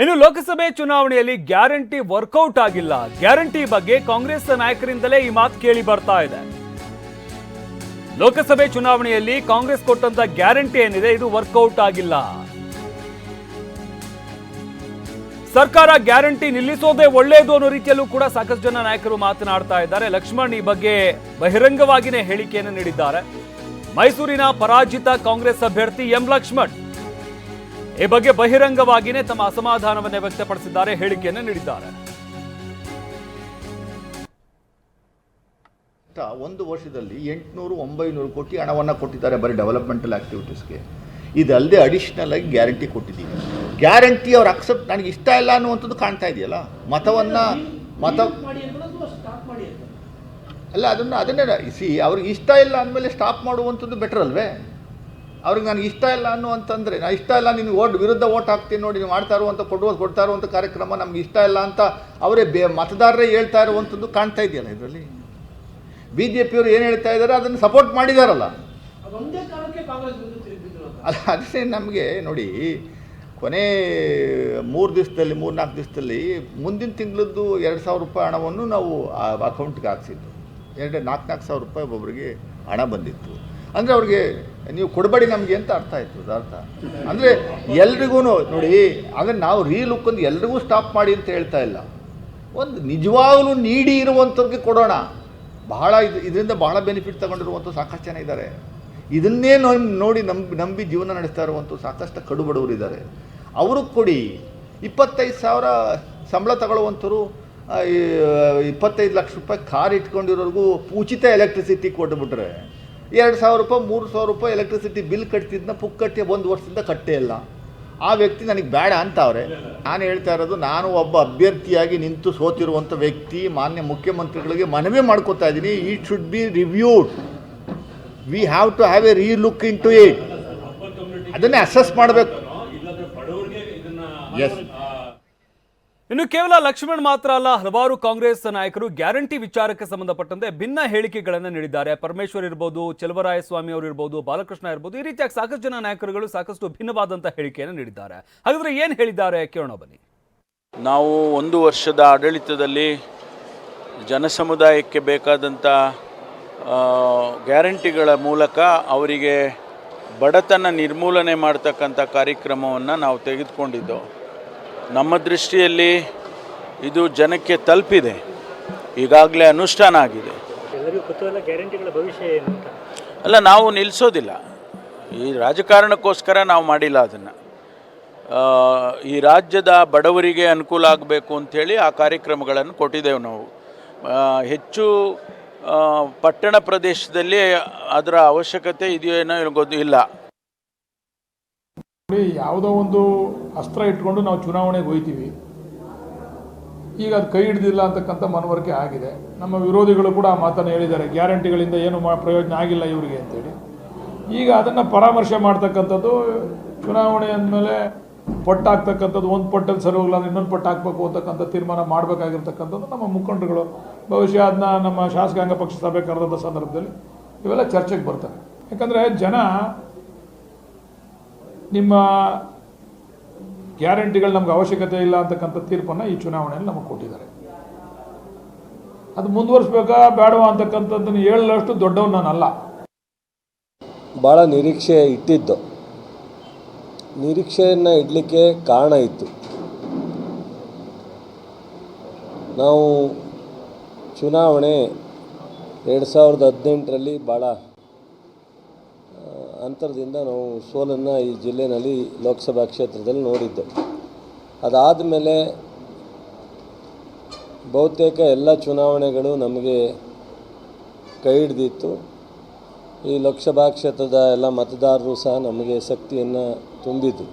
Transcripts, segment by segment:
ಇನ್ನು ಲೋಕಸಭೆ ಚುನಾವಣೆಯಲ್ಲಿ guarantee workout ಆಗಿಲ್ಲ. ಗ್ಯಾರಂಟಿ ಬಗ್ಗೆ ಕಾಂಗ್ರೆಸ್ ನಾಯಕರಿಂದಲೇ ಈ ಮಾತು ಕೇಳಿ ಬರ್ತಾ ಇದೆ. ಲೋಕಸಭೆ ಚುನಾವಣೆಯಲ್ಲಿ ಕಾಂಗ್ರೆಸ್ ಕೊಟ್ಟಂತ ಗ್ಯಾರಂಟಿ ಏನಿದೆ? ಇದು ವರ್ಕೌಟ್ ಆಗಿಲ್ಲ. ಸರ್ಕಾರ ಗ್ಯಾರಂಟಿ ನಿಲ್ಲಿಸೋದೇ ಒಳ್ಳೆಯದು ಅನ್ನೋ ರೀತಿಯಲ್ಲೂ ಕೂಡ ಸಾಕಷ್ಟು ಜನ ನಾಯಕರು ಮಾತನಾಡ್ತಾ ಇದ್ದಾರೆ. ಲಕ್ಷ್ಮಣ್ ಈ ಬಗ್ಗೆ ಬಹಿರಂಗವಾಗಿನೇ ಹೇಳಿಕೆಯನ್ನು ನೀಡಿದ್ದಾರೆ. ಮೈಸೂರಿನ ಪರಾಜಿತ ಕಾಂಗ್ರೆಸ್ ಅಭ್ಯರ್ಥಿ ಎಂ ಲಕ್ಷ್ಮಣ್ ಈ ಬಗ್ಗೆ ಬಹಿರಂಗವಾಗಿಯೇ ತಮ್ಮ ಅಸಮಾಧಾನವನ್ನೇ ವ್ಯಕ್ತಪಡಿಸಿದ್ದಾರೆ ಹೇಳಿಕೆಯನ್ನು ನೀಡಿದ್ದಾರೆ. ಒಂದು ವರ್ಷದಲ್ಲಿ ಎಂಟುನೂರು ಒಂಬೈನೂರು ಕೋಟಿ ಹಣವನ್ನು ಕೊಟ್ಟಿದ್ದಾರೆ ಬರೀ ಡೆವಲಪ್ಮೆಂಟಲ್ ಆಕ್ಟಿವಿಟೀಸ್ಗೆ ಇದಲ್ಲದೆ ಅಡಿಷ್ನಲ್ ಆಗಿ ಗ್ಯಾರಂಟಿ ಕೊಟ್ಟಿದ್ದೀವಿ. ಗ್ಯಾರಂಟಿ ಅವ್ರು ಅಕ್ಸೆಪ್ಟ್ ನನಗೆ ಇಷ್ಟ ಇಲ್ಲ ಅನ್ನುವಂಥದ್ದು ಕಾಣ್ತಾ ಇದೆಯಲ್ಲ? ಮತವನ್ನು ಮತ ಅಲ್ಲ ಅದನ್ನು ಅದನ್ನೇ ಸಿ ಅವ್ರಿಗೆ ಇಷ್ಟ ಇಲ್ಲ ಅಂದಮೇಲೆ ಸ್ಟಾಪ್ ಮಾಡುವಂಥದ್ದು ಬೆಟರ್ ಅಲ್ವೇ? ಅವ್ರಿಗೆ ನನಗೆ ಇಷ್ಟ ಇಲ್ಲ ಅನ್ನುವಂತಂದರೆ ನಾನು ಇಷ್ಟ ಇಲ್ಲ ನಿನಗೆ ಓಟ್ ವಿರುದ್ಧ ಓಟ್ ಹಾಕ್ತೀನಿ ನೋಡಿ ನೀವು ಮಾಡ್ತಾ ಇರುವಂಥ ಕೊಡುವ ಕೊಡ್ತಾ ಇರುವಂಥ ಕಾರ್ಯಕ್ರಮ ನಮ್ಗೆ ಇಷ್ಟ ಇಲ್ಲ ಅಂತ ಅವರೇ ಬೇ ಮತದಾರರೇ ಹೇಳ್ತಾ ಇರುವಂಥದ್ದು ಕಾಣ್ತಾ ಇದೆಯಲ್ಲ ಇದರಲ್ಲಿ? ಬಿ ಜೆ ಪಿಯವರು ಏನು ಹೇಳ್ತಾ ಇದ್ದಾರೆ ಅದನ್ನು ಸಪೋರ್ಟ್ ಮಾಡಿದಾರಲ್ಲ. ಅಲ್ಲ ಅದೇ ನಮಗೆ ನೋಡಿ ಕೊನೆ ಮೂರು ದಿವಸದಲ್ಲಿ ಮೂರು ನಾಲ್ಕು ದಿವಸದಲ್ಲಿ ಮುಂದಿನ ತಿಂಗಳದ್ದು ಎರಡು ಸಾವಿರ ರೂಪಾಯಿ ಹಣವನ್ನು ನಾವು ಆ ಅಕೌಂಟ್ಗೆ ಹಾಕ್ಸಿದ್ದು. ಎರಡು ನಾಲ್ಕು ನಾಲ್ಕು ಸಾವಿರ ರೂಪಾಯಿ ಒಬ್ಬೊಬ್ಬರಿಗೆ ಹಣ ಬಂದಿತ್ತು. ಅಂದರೆ ಅವ್ರಿಗೆ ನೀವು ಕೊಡಬೇಡಿ ನಮಗೆ ಅಂತ ಅರ್ಥ ಆಯಿತು ಅರ್ಥ. ಅಂದರೆ ಎಲ್ರಿಗೂ ನೋಡಿ, ಅಂದರೆ ನಾವು ರೀಲುಕ್ ಒಂದು ಎಲ್ರಿಗೂ ಸ್ಟಾಪ್ ಮಾಡಿ ಅಂತ ಹೇಳ್ತಾ ಇಲ್ಲ. ಒಂದು ನಿಜವಾಗಲೂ ನೀಡಿ ಇರುವಂಥವ್ರಿಗೆ ಕೊಡೋಣ. ಬಹಳ ಇದು, ಇದರಿಂದ ಬಹಳ ಬೆನಿಫಿಟ್ ತಗೊಂಡಿರುವಂಥ ಸಾಕಷ್ಟು ಜನ ಇದ್ದಾರೆ ಇದನ್ನೇ ನೋಡಿ ನಂಬಿ ನಂಬಿ ಜೀವನ ನಡೆಸ್ತಾ ಇರುವಂಥ ಸಾಕಷ್ಟು ಕಡು ಬಡವರು ಇದ್ದಾರೆ ಅವ್ರಿಗೆ ಕೊಡಿ. ಇಪ್ಪತ್ತೈದು ಸಾವಿರ ಸಂಬಳ ತಗೊಳ್ಳುವಂಥವ್ರು ಇಪ್ಪತ್ತೈದು ಲಕ್ಷ ರೂಪಾಯಿ ಕಾರ್ ಇಟ್ಕೊಂಡಿರೋರ್ಗೂ ಉಚಿತ ಎಲೆಕ್ಟ್ರಿಸಿಟಿ ಕೊಟ್ಬಿಟ್ರೆ. ಎರಡು ಸಾವಿರ ರೂಪಾಯಿ ಮೂರು ಸಾವಿರ ರೂಪಾಯಿ ಎಲೆಕ್ಟ್ರಿಸಿಟಿ ಬಿಲ್ ಕಟ್ತಿದ್ದನ್ನ ಪುಕ್ಕಟ್ಟೆ ಒಂದು ವರ್ಷದಿಂದ ಕಟ್ಟೇ ಇಲ್ಲ. ಆ ವ್ಯಕ್ತಿ ನನಗೆ ಬೇಡ ಅಂತ ಅವ್ರೆ ನಾನು ಹೇಳ್ತಾ ಇರೋದು ನಾನು ಒಬ್ಬ ಅಭ್ಯರ್ಥಿಯಾಗಿ ನಿಂತು ಸೋತಿರುವಂಥ ವ್ಯಕ್ತಿ ಮಾನ್ಯ ಮುಖ್ಯಮಂತ್ರಿಗಳಿಗೆ ಮನವಿ ಮಾಡ್ಕೋತಾ ಇದ್ದೀನಿ it should be reviewed we have to have a relook into it ಅದನ್ನೇ ಅಸೆಸ್ ಮಾಡಬೇಕು ಎಸ್ ಇನ್ನು ಕೇವಲ ಲಕ್ಷ್ಮಣ್ ಮಾತ್ರ ಅಲ್ಲ, ಹಲವಾರು ಕಾಂಗ್ರೆಸ್ ನಾಯಕರು ಗ್ಯಾರಂಟಿ ವಿಚಾರಕ್ಕೆ ಸಂಬಂಧಪಟ್ಟಂತೆ ಭಿನ್ನ ಹೇಳಿಕೆಗಳನ್ನು ನೀಡಿದ್ದಾರೆ. ಪರಮೇಶ್ವರ್ ಇರ್ಬೋದು ಸ್ವಾಮಿ ಅವರು ಇರ್ಬೋದು, ಬಾಲಕೃಷ್ಣ ಇರ್ಬೋದು, ಈ ರೀತಿಯಾಗಿ ಸಾಕಷ್ಟು ಜನ ನಾಯಕರುಗಳು ಸಾಕಷ್ಟು ಭಿನ್ನವಾದಂತಹ ಹೇಳಿಕೆಯನ್ನು ನೀಡಿದ್ದಾರೆ. ಹಾಗಾದ್ರೆ ಏನ್ ಹೇಳಿದ್ದಾರೆ? ಕೇಳೋಣ ಬನ್ನಿ. ನಾವು ಒಂದು ವರ್ಷದ ಆಡಳಿತದಲ್ಲಿ ಜನಸಮುದಾಯಕ್ಕೆ ಬೇಕಾದಂಥ ಗ್ಯಾರಂಟಿಗಳ ಮೂಲಕ ಅವರಿಗೆ ಬಡತನ ನಿರ್ಮೂಲನೆ ಮಾಡ್ತಕ್ಕಂಥ ಕಾರ್ಯಕ್ರಮವನ್ನು ನಾವು ತೆಗೆದುಕೊಂಡಿದ್ದು ನಮ್ಮ ದೃಷ್ಟಿಯಲ್ಲಿ ಇದು ಜನಕ್ಕೆ ತಲುಪಿದೆ. ಈಗಾಗಲೇ ಅನುಷ್ಠಾನ ಆಗಿದೆ. ಅಲ್ಲ ನಾವು ನಿಲ್ಲಿಸೋದಿಲ್ಲ ಈ ರಾಜಕಾರಣಕ್ಕೋಸ್ಕರ ನಾವು ಮಾಡಿಲ್ಲ ಅದನ್ನು. ಈ ರಾಜ್ಯದ ಬಡವರಿಗೆ ಅನುಕೂಲ ಆಗಬೇಕು ಅಂಥೇಳಿ ಆ ಕಾರ್ಯಕ್ರಮಗಳನ್ನು ಕೊಟ್ಟಿದ್ದೇವೆ ನಾವು. ಹೆಚ್ಚು ಪಟ್ಟಣ ಪ್ರದೇಶದಲ್ಲಿ ಅದರ ಅವಶ್ಯಕತೆ ಇದೆಯೋ ಏನೋ ಇಲ್ಲ ಯಾವುದೋ ಒಂದು ಅಸ್ತ್ರ ಇಟ್ಕೊಂಡು ನಾವು ಚುನಾವಣೆಗೆ ಹೋಯ್ತೀವಿ. ಈಗ ಅದು ಕೈ ಹಿಡ್ದಿಲ್ಲ ಅಂತಕ್ಕಂಥ ಮನವರಿಕೆ ಆಗಿದೆ. ನಮ್ಮ ವಿರೋಧಿಗಳು ಕೂಡ ಆ ಮಾತನ್ನು ಹೇಳಿದ್ದಾರೆ. ಗ್ಯಾರಂಟಿಗಳಿಂದ ಏನು ಪ್ರಯೋಜನ ಆಗಿಲ್ಲ ಇವರಿಗೆ ಅಂತೇಳಿ. ಈಗ ಅದನ್ನು ಪರಾಮರ್ಶೆ ಮಾಡ್ತಕ್ಕಂಥದ್ದು ಚುನಾವಣೆ ಅಂದಮೇಲೆ ಪಟ್ಟಾಗ್ತಕ್ಕಂಥದ್ದು, ಒಂದು ಪಟ್ಟಲ್ಲಿ ಸರಿ ಹೋಗಲ್ಲ ಇನ್ನೊಂದು ಪಟ್ಟು ಹಾಕ್ಬೇಕು ಅಂತಕ್ಕಂಥ ತೀರ್ಮಾನ ಮಾಡಬೇಕಾಗಿರ್ತಕ್ಕಂಥದ್ದು ನಮ್ಮ ಮುಖಂಡರುಗಳು. ಬಹುಶಃ ಅದನ್ನ ನಮ್ಮ ಶಾಸಕಾಂಗ ಪಕ್ಷ ಸಭೆ ಕರೆದಂಥ ಸಂದರ್ಭದಲ್ಲಿ ಇವೆಲ್ಲ ಚರ್ಚೆಗೆ ಬರ್ತವೆ. ಯಾಕಂದರೆ ಜನ ನಿಮ್ಮ ಗ್ಯಾರಂಟಿಗಳು ನಮ್ಗೆ ಅವಶ್ಯಕತೆ ಇಲ್ಲ ಅಂತಕ್ಕಂಥ ತೀರ್ಪನ್ನು ಈ ಚುನಾವಣೆಯಲ್ಲಿ ನಮಗೆ ಕೊಟ್ಟಿದ್ದಾರೆ. ಅದು ಮುಂದುವರಿಸ್ಬೇಕಾ, ಬೇಡವಾ ಅಂತಕ್ಕಂಥದ್ದನ್ನು ಹೇಳಲಷ್ಟು ದೊಡ್ಡವನು ನಾನಲ್ಲ. ಭಾಳ ನಿರೀಕ್ಷೆ ಇಟ್ಟಿದ್ದು. ನಿರೀಕ್ಷೆಯನ್ನು ಇಡಲಿಕ್ಕೆ ಕಾರಣ ಇತ್ತು. ನಾವು ಚುನಾವಣೆ ಎರಡು ಸಾವಿರದ ಹದಿನೆಂಟರಲ್ಲಿ ಭಾಳ ಅಂತರದಿಂದ ನಾವು ಸೋಲನ್ನು ಈ ಜಿಲ್ಲೆಯಲ್ಲಿ ಲೋಕಸಭಾ ಕ್ಷೇತ್ರದಲ್ಲಿ ನೋಡಿದ್ದೆವು ಅದಾದ ಮೇಲೆ ಬಹುತೇಕ ಎಲ್ಲ ಚುನಾವಣೆಗಳು ನಮಗೆ ಕೈ ಹಿಡ್ದಿತ್ತು. ಈ ಲೋಕಸಭಾ ಕ್ಷೇತ್ರದ ಎಲ್ಲ ಮತದಾರರು ಸಹ ನಮಗೆ ಶಕ್ತಿಯನ್ನು ತುಂಬಿದ್ರು.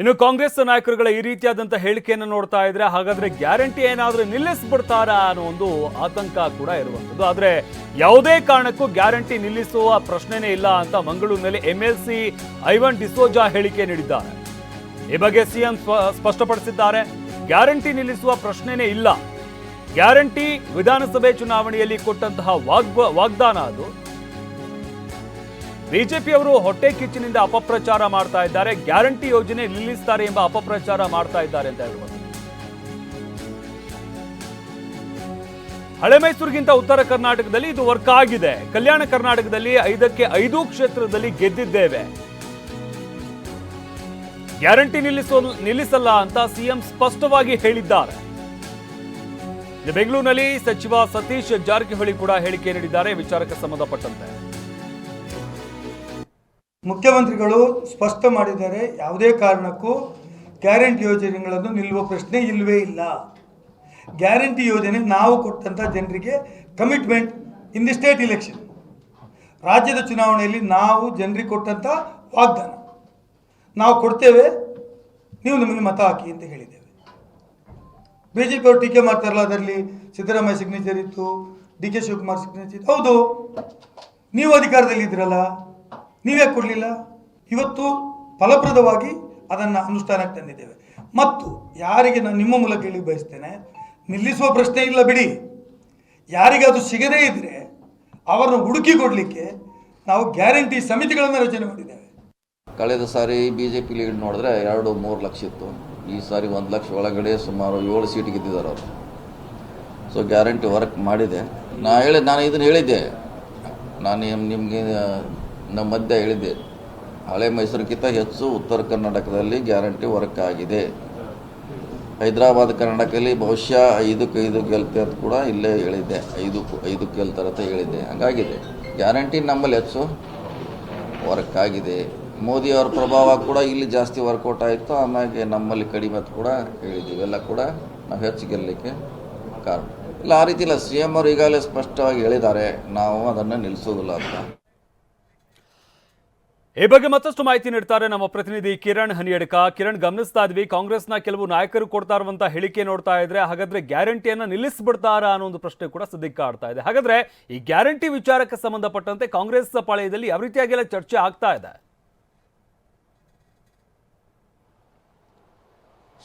ಇನ್ನು ಕಾಂಗ್ರೆಸ್ ನಾಯಕರುಗಳ ಈ ರೀತಿಯಾದಂಥ ಹೇಳಿಕೆಯನ್ನು ನೋಡ್ತಾ ಇದ್ರೆ, ಹಾಗಾದ್ರೆ ಗ್ಯಾರಂಟಿ ಏನಾದರೂ ನಿಲ್ಲಿಸ್ಬಿಡ್ತಾರಾ ಅನ್ನೋ ಒಂದು ಆತಂಕ ಕೂಡ ಇರುವಂಥದ್ದು. ಆದ್ರೆ ಯಾವುದೇ ಕಾರಣಕ್ಕೂ ಗ್ಯಾರಂಟಿ ನಿಲ್ಲಿಸುವ ಪ್ರಶ್ನೆನೇ ಇಲ್ಲ ಅಂತ ಮಂಗಳೂರಿನಲ್ಲಿ M L C Ivan D'Souza ಹೇಳಿಕೆ ನೀಡಿದ್ದಾರೆ. ಈ ಬಗ್ಗೆ ಸಿಎಂ ಸ್ಪಷ್ಟಪಡಿಸಿದ್ದಾರೆ. ಗ್ಯಾರಂಟಿ ನಿಲ್ಲಿಸುವ ಪ್ರಶ್ನೆನೇ ಇಲ್ಲ. ಗ್ಯಾರಂಟಿ ವಿಧಾನಸಭೆ ಚುನಾವಣೆಯಲ್ಲಿ ಕೊಟ್ಟಂತಹ ವಾಗ್ದಾನ ಅದು. ಬಿಜೆಪಿಯವರು ಹೊಟ್ಟೆ ಕಿಚ್ಚಿನಿಂದ ಅಪಪ್ರಚಾರ ಮಾಡ್ತಾ ಇದ್ದಾರೆ. ಗ್ಯಾರಂಟಿ ಯೋಜನೆ ನಿಲ್ಲಿಸ್ತಾರೆ ಎಂಬ ಅಪಪ್ರಚಾರ ಮಾಡ್ತಾ ಇದ್ದಾರೆ ಅಂತ ಹೇಳ್ಬೋದು. ಹಳೆ ಮೈಸೂರಿಗಿಂತ ಉತ್ತರ ಕರ್ನಾಟಕದಲ್ಲಿ ಇದು ವರ್ಕ್ ಆಗಿದೆ. ಕಲ್ಯಾಣ ಕರ್ನಾಟಕದಲ್ಲಿ ಐದಕ್ಕೆ ಐದು ಕ್ಷೇತ್ರದಲ್ಲಿ ಗೆದ್ದಿದ್ದೇವೆ. ಗ್ಯಾರಂಟಿ ನಿಲ್ಲಿಸೋ ನಿಲ್ಲಿಸಲ್ಲ ಅಂತ ಸಿಎಂ ಸ್ಪಷ್ಟವಾಗಿ ಹೇಳಿದ್ದಾರೆ. ಬೆಂಗಳೂರಿನಲ್ಲಿ ಸಚಿವ ಸತೀಶ್ ಜಾರಕಿಹೊಳಿ ಕೂಡ ಹೇಳಿಕೆ ನೀಡಿದ್ದಾರೆ. ವಿಚಾರಕ್ಕೆ ಸಂಬಂಧಪಟ್ಟಂತೆ. ಮುಖ್ಯಮಂತ್ರಿಗಳು ಸ್ಪಷ್ಟ ಮಾಡಿದ್ದಾರೆ, ಯಾವುದೇ ಕಾರಣಕ್ಕೂ ಗ್ಯಾರಂಟಿ ಯೋಜನೆಗಳನ್ನು ನಿಲ್ಲುವ ಪ್ರಶ್ನೆ ಇಲ್ಲವೇ ಇಲ್ಲ. ಗ್ಯಾರಂಟಿ ಯೋಜನೆ ನಾವು ಕೊಟ್ಟಂಥ ಜನರಿಗೆ commitment in the state election ರಾಜ್ಯದ ಚುನಾವಣೆಯಲ್ಲಿ ನಾವು ಜನರಿಗೆ ಕೊಟ್ಟಂಥ ವಾಗ್ದಾನ. ನಾವು ಕೊಡ್ತೇವೆ, ನೀವು ನಮಗೆ ಮತ ಹಾಕಿ ಅಂತ ಹೇಳಿದ್ದೇವೆ. ಬಿ ಜೆ ಪಿಯವರು ಟೀಕೆ ಮಾಡ್ತಾರಲ್ಲ, ಅದರಲ್ಲಿ ಸಿದ್ದರಾಮಯ್ಯ ಸಿಗ್ನೇಚರ್ ಇತ್ತು, ಡಿ ಕೆ ಶಿವಕುಮಾರ್ ಸಿಗ್ನೇಚರ್ ಹೌದು, ನೀವು ಅಧಿಕಾರದಲ್ಲಿ ಇದ್ರಲ್ಲ ನೀವೇ ಕೊಡಲಿಲ್ಲ? ಇವತ್ತು ಫಲಪ್ರದವಾಗಿ ಅದನ್ನು ಅನುಷ್ಠಾನಕ್ಕೆ ತಂದಿದ್ದೇವೆ. ಮತ್ತು ಯಾರಿಗೆ ನಾನು ನಿಮ್ಮ ಮೂಲಕ ಹೇಳಿ ಬಯಸ್ತೇನೆ, ನಿಲ್ಲಿಸುವ ಪ್ರಶ್ನೆ ಇಲ್ಲ ಬಿಡಿ. ಯಾರಿಗೆ ಅದು ಸಿಗದೇ ಇದ್ದರೆ ಅವರನ್ನು ಹುಡುಕಿ ಕೊಡಲಿಕ್ಕೆ ನಾವು ಗ್ಯಾರಂಟಿ ಸಮಿತಿಗಳನ್ನು ರಚನೆ ಮಾಡಿದ್ದೇವೆ. ಕಳೆದ ಸಾರಿ ಬಿ ಜೆ ಪಿ ಲೀಡ್ ನೋಡಿದ್ರೆ ಎರಡು ಮೂರು ಲಕ್ಷ ಇತ್ತು. ಈ ಸಾರಿ ಒಂದು ಲಕ್ಷ ಒಳಗಡೆ ಸುಮಾರು ಏಳು ಸೀಟ್ ಗೆದ್ದಿದ್ದಾರೆ ಅವರು. ಸೊ ಗ್ಯಾರಂಟಿ ವರ್ಕ್ ಮಾಡಿದೆ. ನಾ ಹೇಳಿ, ನಾನು ಇದನ್ನು ಹೇಳಿದ್ದೆ. ನಾನು ನಿಮಗೆ ನಮ್ಮ ಮಧ್ಯ ಹೇಳಿದೆ ಹಳೆ ಮೈಸೂರಿಗಿಂತ ಹೆಚ್ಚು ಉತ್ತರ ಕರ್ನಾಟಕದಲ್ಲಿ ಗ್ಯಾರಂಟಿ ವರ್ಕ್ ಆಗಿದೆ ಹೈದರಾಬಾದ್ ಕರ್ನಾಟಕದಲ್ಲಿ ಬಹುಶಃ ಐದಕ್ಕೆ ಐದು ಗೆಲ್ತೆ ಅಂತ ಕೂಡ ಇಲ್ಲೇ ಹೇಳಿದ್ದೆ ಐದು ಐದು ಗೆಲ್ತಾರೆ ಅಂತ ಹೇಳಿದ್ದೆ ಹಂಗಾಗಿದೆ. ಗ್ಯಾರಂಟಿ ನಮ್ಮಲ್ಲಿ ಹೆಚ್ಚು ವರ್ಕ್ ಆಗಿದೆ ಮೋದಿಯವರ ಪ್ರಭಾವ ಕೂಡ ಇಲ್ಲಿ ಜಾಸ್ತಿ ವರ್ಕೌಟ್ ಆಯಿತು. ಆಮೇಲೆ ನಮ್ಮಲ್ಲಿ ಕಡಿಮೆ ಅಂತ ಕೂಡ ಹೇಳಿದ್ದೀವಿ. ಎಲ್ಲ ಕೂಡ ನಾವು ಹೆಚ್ಚು ಗೆಲ್ಲಲಿಕ್ಕೆ ಕಾರಣ. ಇಲ್ಲ, ಆ ರೀತಿ ಇಲ್ಲ. ಸಿ ಎಂ ಅವರು ಈಗಾಗಲೇ ಸ್ಪಷ್ಟವಾಗಿ ಹೇಳಿದ್ದಾರೆ. ನಾವು ಅದನ್ನು ನಿಲ್ಲಿಸೋದಿಲ್ಲ ಅಂತ. ಈ ಬಗ್ಗೆ ಮತ್ತಷ್ಟು ಮಾಹಿತಿ ನೀಡ್ತಾರೆ ನಮ್ಮ ಪ್ರತಿನಿಧಿ ಕಿರಣ್ ಹನಿಯಡ್ಕ. ಕಿರಣ್, ಗಮನಿಸ್ತಾ ಇದ್ವಿ, ಕಾಂಗ್ರೆಸ್ನ ಕೆಲವು ನಾಯಕರು ಕೊಡ್ತಾ ಇರುವಂತಹ ಹೇಳಿಕೆ ನೋಡ್ತಾ ಇದ್ರೆ, ಹಾಗಾದ್ರೆ ಗ್ಯಾರಂಟಿಯನ್ನ ನಿಲ್ಲಿಸ್ಬಿಡ್ತಾರಾ ಅನ್ನೋ ಒಂದು ಪ್ರಶ್ನೆ ಕೂಡ ಸದ್ಯಕ್ಕೆ ಆಡ್ತಾ ಇದೆ. ಹಾಗಾದ್ರೆ ಈ ಗ್ಯಾರಂಟಿ ವಿಚಾರಕ್ಕೆ ಸಂಬಂಧಪಟ್ಟಂತೆ ಕಾಂಗ್ರೆಸ್ ಪಾಳೆಯದಲ್ಲಿ ಯಾವ ರೀತಿಯಾಗೆಲ್ಲ ಚರ್ಚೆ ಆಗ್ತಾ ಇದೆ?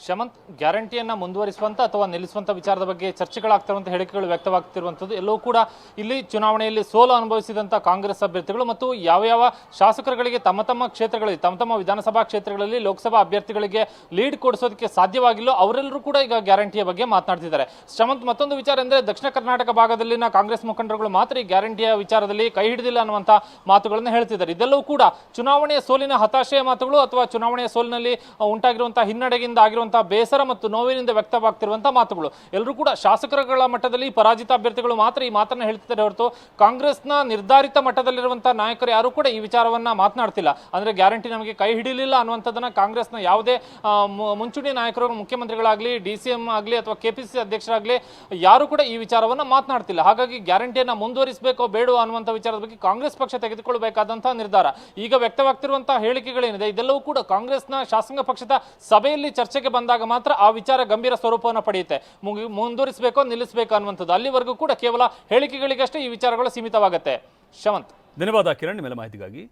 ಶಮಂತ್, ಗ್ಯಾರಂಟಿಯನ್ನ ಮುಂದುವರಿಸುವಂತ ಅಥವಾ ನಿಲ್ಲಿಸುವಂತ ವಿಚಾರದ ಬಗ್ಗೆ ಚರ್ಚೆಗಳಾಗ್ತಿರುವಂತ ಹೇಳಿಕೆಗಳು ವ್ಯಕ್ತವಾಗ್ತಿರುವಂತದ್ದು, ಎಲ್ಲವೂ ಕೂಡ ಇಲ್ಲಿ ಚುನಾವಣೆಯಲ್ಲಿ ಸೋಲು ಅನುಭವಿಸಿದಂತ ಕಾಂಗ್ರೆಸ್ ಅಭ್ಯರ್ಥಿಗಳು ಮತ್ತು ಯಾವ ಯಾವ ಶಾಸಕರುಗಳಿಗೆ ತಮ್ಮ ತಮ್ಮ ಕ್ಷೇತ್ರಗಳಲ್ಲಿ, ತಮ್ಮ ತಮ್ಮ ವಿಧಾನಸಭಾ ಕ್ಷೇತ್ರಗಳಲ್ಲಿ, ಲೋಕಸಭಾ ಅಭ್ಯರ್ಥಿಗಳಿಗೆ ಲೀಡ್ ಕೊಡಿಸೋದಕ್ಕೆ ಸಾಧ್ಯವಾಗಿಲ್ಲೋ ಅವರೆಲ್ಲರೂ ಕೂಡ ಈಗ ಗ್ಯಾರಂಟಿಯ ಬಗ್ಗೆ ಮಾತನಾಡ್ತಿದ್ದಾರೆ. ಶಮಂತ್, ಮತ್ತೊಂದು ವಿಚಾರ ಅಂದ್ರೆ ದಕ್ಷಿಣ ಕರ್ನಾಟಕ ಭಾಗದಲ್ಲಿನ ಕಾಂಗ್ರೆಸ್ ಮುಖಂಡರುಗಳು ಮಾತ್ರ ಈ ಗ್ಯಾರಂಟಿಯ ವಿಚಾರದಲ್ಲಿ ಕೈ ಹಿಡಿದಿಲ್ಲ ಅನ್ನುವಂತ ಮಾತುಗಳನ್ನು ಹೇಳ್ತಿದ್ದಾರೆ. ಇದೆಲ್ಲವೂ ಕೂಡ ಚುನಾವಣೆಯ ಸೋಲಿನ ಹತಾಶೆಯ ಮಾತುಗಳು ಅಥವಾ ಚುನಾವಣೆಯ ಸೋಲಿನಲ್ಲಿ ಉಂಟಾಗಿರುವಂತಹ ಹಿನ್ನಡೆಯಿಂದ ಆಗಿರುವಂತಹ ಬೇಸರ ಮತ್ತು ನೋವಿನಿಂದ ವ್ಯಕ್ತವಾಗ್ತಿರುವಂತಹ ಮಾತುಗಳು. ಎಲ್ಲರೂ ಕೂಡ ಶಾಸಕರುಗಳ ಮಟ್ಟದಲ್ಲಿ ಪರಾಜಿತ ಅಭ್ಯರ್ಥಿಗಳು ಮಾತ್ರ ಈ ಮಾತನ್ನ ಹೇಳ್ತಿದ್ದಾರೆ ಹೊರತು ಕಾಂಗ್ರೆಸ್ನ ನಿರ್ಧಾರಿತ ಮಟ್ಟದಲ್ಲಿರುವಂತಹ ನಾಯಕರು ಯಾರು ಕೂಡ ಈ ವಿಚಾರವನ್ನ ಮಾತನಾಡ್ತಿಲ್ಲ. ಅಂದ್ರೆ ಗ್ಯಾರಂಟಿ ನಮಗೆ ಕೈ ಹಿಡಿಲಿಲ್ಲ ಅನ್ನುವಂಥದ್ದನ್ನ ಕಾಂಗ್ರೆಸ್ನ ಯಾವುದೇ ಮುಂಚೂಣಿ ನಾಯಕರು ಮುಖ್ಯಮಂತ್ರಿಗಳಾಗಲಿ, ಡಿ ಸಿ ಎಂ ಆಗಲಿ ಅಥವಾ ಕೆಪಿಸಿಸಿ ಅಧ್ಯಕ್ಷರಾಗಲಿ ಯಾರು ಕೂಡ ಈ ವಿಚಾರವನ್ನ ಮಾತನಾಡ್ತಿಲ್ಲ. ಹಾಗಾಗಿ ಗ್ಯಾರಂಟಿಯನ್ನ ಮುಂದುವರಿಸಬೇಕೋ ಬೇಡೋ ಅನ್ನುವಂಥ ವಿಚಾರದ ಬಗ್ಗೆ ಕಾಂಗ್ರೆಸ್ ಪಕ್ಷ ತೆಗೆದುಕೊಳ್ಳಬೇಕಾದಂತಹ ನಿರ್ಧಾರ. ಈಗ ವ್ಯಕ್ತವಾಗ್ತಿರುವಂತಹ ಹೇಳಿಕೆಗಳೇನಿದೆ, ಇದೆಲ್ಲವೂ ಕೂಡ ಕಾಂಗ್ರೆಸ್ನ ಶಾಸಕ ಪಕ್ಷದ ಸಭೆಯಲ್ಲಿ ಚರ್ಚೆಗೆ ಬಂದಾಗ ಮಾತ್ರ ಆ ವಿಚಾರ ಗಂಭೀರ ಸ್ವರೂಪವನ್ನು ಪಡೆಯುತ್ತೆ. ಮುಂದುವರಿಸಬೇಕೋ, ನಿಲ್ಲಿಸಬೇಕು ಅನ್ನುವಂಥದ್ದು ಅಲ್ಲಿವರೆಗೂ ಕೂಡ ಕೇವಲ ಹೇಳಿಕೆಗಳಿಗಷ್ಟೇ ಈ ವಿಚಾರಗಳು ಸೀಮಿತವಾಗುತ್ತೆ. ಶವಂತ್. ಧನ್ಯವಾದ ಕಿರಣ್ ಮೇಲೆ ಮಾಹಿತಿಗಾಗಿ.